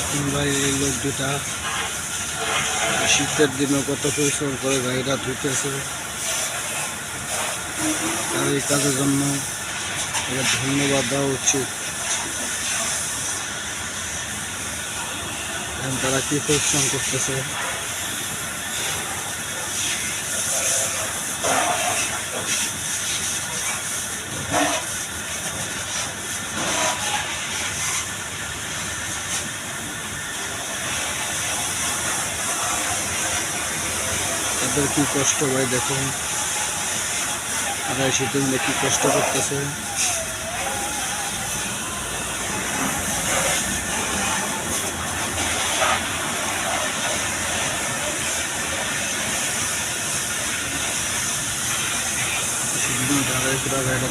এই লোক দুটা শীতের দিনে কত পরিশ্রম করে গাড়িটা ধুতেছে আর এই কাজের জন্য ধন্যবাদ দেওয়া উচিত। তারা কি পরিশ্রম করতেছে? তাদের কি কষ্ট ভাই দেখুন। তারা শীতের কি কষ্ট করতেছে ঢালাই পুরা গাড়িটা